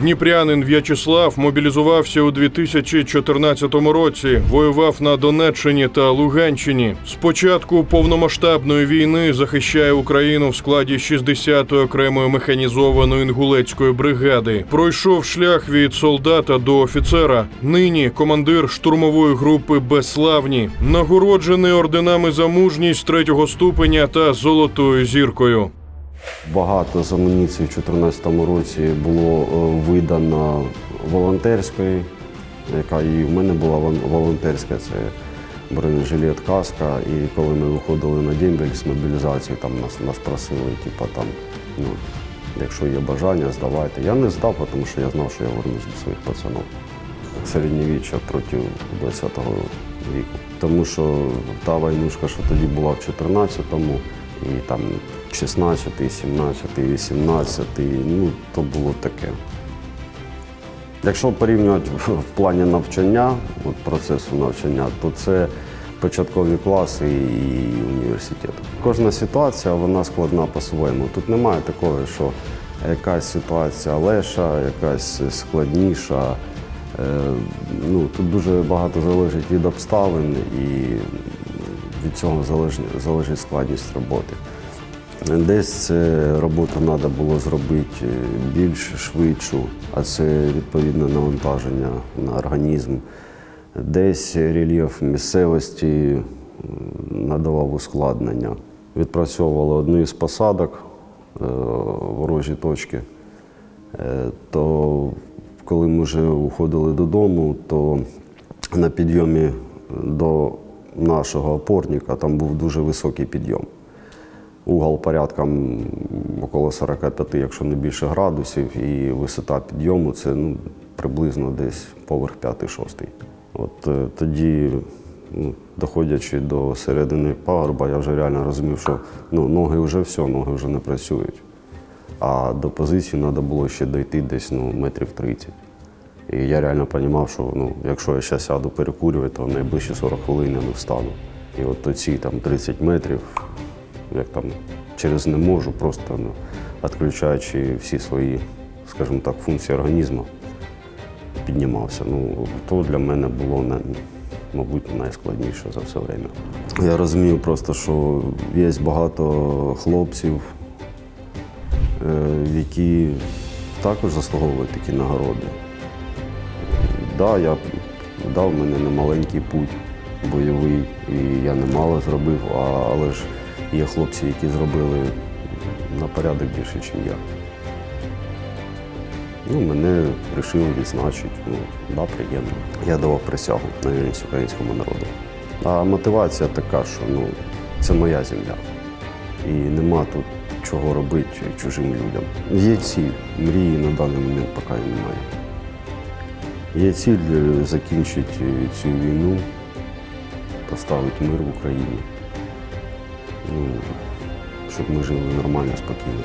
Дніпрянин В'ячеслав мобілізувався у 2014 році, воював на Донеччині та Луганщині. З початку повномасштабної війни захищає Україну в складі 60-ї окремої механізованої інгулецької бригади. Пройшов шлях від солдата до офіцера. Нині командир штурмової групи Безславні, нагороджений орденами за мужність третього ступеня та золотою зіркою. Багато з амуніції в 2014 році було е, видано волонтерської, яка і в мене була волонтерська, це бронежилет, каска. І коли ми виходили на дембель з мобілізації, там нас, нас просили, типу, там, ну, якщо є бажання, здавайте. Я не здав, тому що я знав, що я вернусь до своїх пацанів. Середньовіччя проти 20-го віку. Тому що та войнушка, що тоді була в 14-му, і там 16-й, 17-й, 18-й, ну, то було таке. Якщо порівнювати в, плані навчання, от процесу навчання, то це початкові класи і університет. Кожна ситуація вона складна по-своєму. Тут немає такого, що якась ситуація леша, якась складніша. Е, ну, тут дуже багато залежить від обставин і від цього залежить складність роботи. Десь це роботу треба було зробити більш швидшу, а це відповідне навантаження на організм. Десь рельєф місцевості надавав ускладнення. Відпрацьовували одну із посадок е, ворожі точки. Е, То коли ми вже уходили додому, то на підйомі до нашого опорника там був дуже високий підйом. Угол порядком около 45, якщо не більше градусів, і висота підйому це ну, приблизно десь поверх 5-6. От е, тоді, ну, доходячи до середини пагорба, я вже реально розумів, що ну, ноги вже все, ноги вже не працюють. А до позиції треба було ще дойти десь ну, метрів 30. І я реально розумів, що ну, якщо я зараз сяду перекурювати, то найближчі 40 хвилин я не встану. І от оці там 30 метрів, як там через не можу, просто ну, відключаючи всі свої, скажімо так, функції організму, піднімався. Ну, то для мене було мабуть, найскладніше за все время. Я розумію просто, що є багато хлопців, е, які також заслуговують такі нагороди. Да, я дав мене на маленький путь бойовий, і я немало зробив, а, але ж є хлопці, які зробили на порядок більше, ніж я. Ну, мене вирішили відзначити. Ну, да, приємно. Я давав присягу на вірність українському народу. А мотивація така, що ну, це моя земля. І нема тут чого робити чужим людям. Є ці мрії на даний момент поки немає. Є ціль е, закінчити цю війну, поставити мир в Україні, ну, щоб ми жили нормально, спокійно.